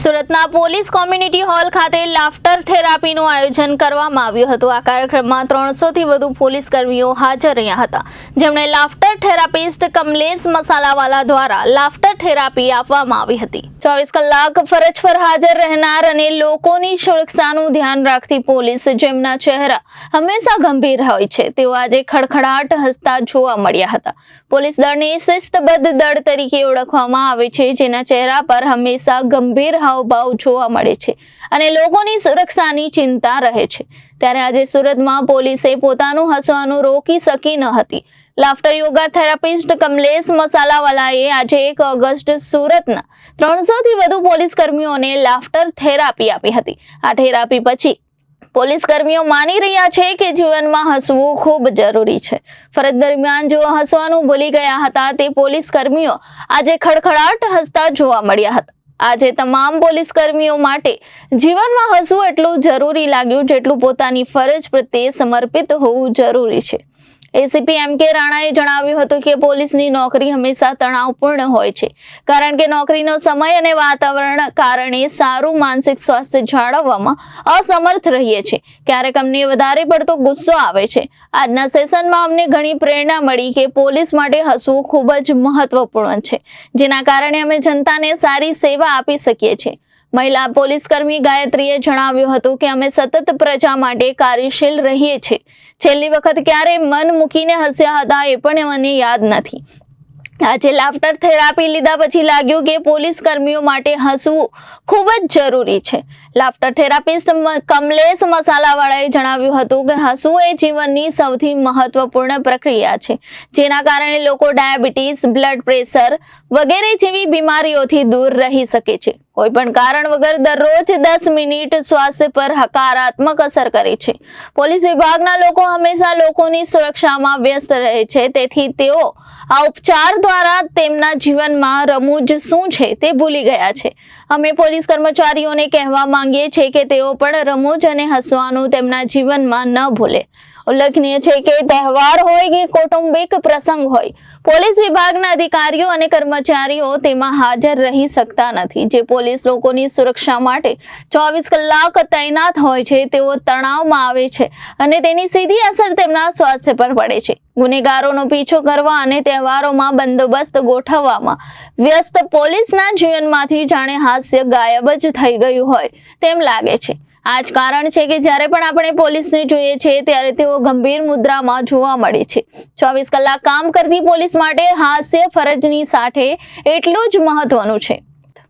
સુરતના police community hall ખાતે laughter થેરાપીનું આયોજન કરવામાં આવ્યું હતું. આ કાર્યક્રમમાં ત્રણસોથી વધુ પોલીસ કર્મીઓ હાજર રહ્યા હતા. જેમણે લાફ્ટર થેરાપિસ્ટ કમલેશ મસાલાવાલા દ્વારા લાફ્ટર થેરાપી આપવામાં આવી હતી. ચોવીસ કલાક ફરજ પર હાજર રહેનાર અને લોકોની સુરક્ષાનું ધ્યાન રાખતી પોલીસ જેમના ચહેરા હંમેશા ગંભીર હોય છે, તેઓ આજે ખડખડાટ હસતા જોવા મળ્યા હતા. પોલીસ દળને શિસ્તબદ્ધ દળ તરીકે ઓળખવામાં આવે છે, જેના ચહેરા પર હંમેશા ગંભીર હાવભાવ જોવા મળે છે અને લોકોની સુરક્ષાની ચિંતા રહે છે. ત્યારે આજે સુરતમાં પોલીસે પોતાનું હસવાનું રોકી શકી ન હતી. લાફ્ટર યોગા થેરાપિસ્ટ કમલેશ મસાલાવાલાએ આજે એક ઓગસ્ટ સુરતના ત્રણસોથી વધુ પોલીસ કર્મીઓને લાફ્ટર થેરાપી આપી હતી. આ થેરાપી પછી પોલીસ કર્મીઓ માની રહ્યા છે કે જીવનમાં હસવું ખૂબ જરૂરી છે. ફરજ દરમિયાન જો હસવાનું ભૂલી ગયા હતા, તે પોલીસ કર્મીઓ આજે ખડખડાટ હસતા જોવા મળ્યા હતા. આજે તમામ પોલીસ કર્મીઓ માટે જીવનમાં હસવું એટલું જરૂરી લાગ્યું જેટલું પોતાની ફરજ પ્રત્યે સમર્પિત હોવું જરૂરી છે. એસીપી એમ કે રાણાએ જણાવ્યું હતું કે પોલીસની નોકરી હંમેશા તણાવપૂર્ણ હોય છે, કારણ કે નોકરીનો સમય અને વાતાવરણ કારણે સારું માનસિક સ્વાસ્થ્ય જાળવવામાં અસમર્થ રહીએ છીએ ક્યારેક અમને વધારે પડતો ગુસ્સો આવે છે. આજના સેશનમાં અમને ઘણી પ્રેરણા મળી કે પોલીસ માટે હસવું ખૂબ જ મહત્વપૂર્ણ છે, જેના કારણે અમે જનતાને સારી સેવા આપી શકીએ છીએ. મહિલા પોલીસ કર્મી ગાયત્રીએ જણાવ્યું હતું કે અમે સતત પ્રજા માટે કાર્યશીલ રહીએ છીએ. છેલ્લી વખત ક્યારે મન મૂકીને હસ્યા હતા એ પણ મને યાદ નથી. આજે લાફ્ટર થેરાપી લીધા પછી લાગ્યું કે પોલીસ કર્મીઓ માટે હસવું ખૂબ જ જરૂરી છે. લાફ્ટર થેરાપિસ્ટ કમલેશ મસાલાવાળાએ જણાવ્યું હતું કે હસવું એ જીવનની સૌથી મહત્વપૂર્ણ પ્રક્રિયા છે, જેના કારણે લોકો ડાયાબિટીસ, બ્લડ પ્રેશર વગેરે જેવી બીમારીઓથી દૂર રહી શકે છે. કોઈ પણ કારણ વગર દરરોજ દસ મિનિટ સ્વાસ્થ્ય પર હકારાત્મક અસર કરે છે. પોલીસ વિભાગના લોકો હંમેશા લોકોની સુરક્ષામાં વ્યસ્ત રહે છે, તેથી તેઓ આ ઉપચાર દ્વારા તેમના જીવનમાં રમૂજ શું છે તે ભૂલી ગયા છે. અમે પોલીસ કર્મચારીઓને કહેવા માંગીએ છીએ કે તેઓ પણ રમૂજ અને હસવાનું તેમના જીવનમાં ન ભૂલે. ઉલ્લેખનીય છે કે તહેવાર હોય કે કૌટુંબિક પ્રસંગ હોય, પોલીસ વિભાગના અધિકારીઓ અને કર્મચારીઓ તેમાં હાજર રહી શકતા નથી. જે પોલીસ લોકોની સુરક્ષા માટે ચોવીસ કલાક તૈનાત હોય છે, તેઓ તણાવમાં આવે છે અને તેની સીધી અસર તેમના સ્વાસ્થ્ય પર પડે છે. ગુનેગારોનો પીછો કરવા અને તહેવારોમાં બંદોબસ્ત ગોઠવવામાં વ્યસ્ત પોલીસના જીવનમાંથી જાણે હાસ્ય ગાયબ જ થઈ ગયું હોય તેમ લાગે છે. આ જ કારણ છે કે જ્યારે પણ આપણે પોલીસને જોઈએ છે ત્યારે તેઓ ગંભીર મુદ્રામાં જોવા મળે છે. ચોવીસ કલાક કામ કરતી પોલીસ માટે હાસ્ય ફરજની સાથે એટલું જ મહત્વનું છે.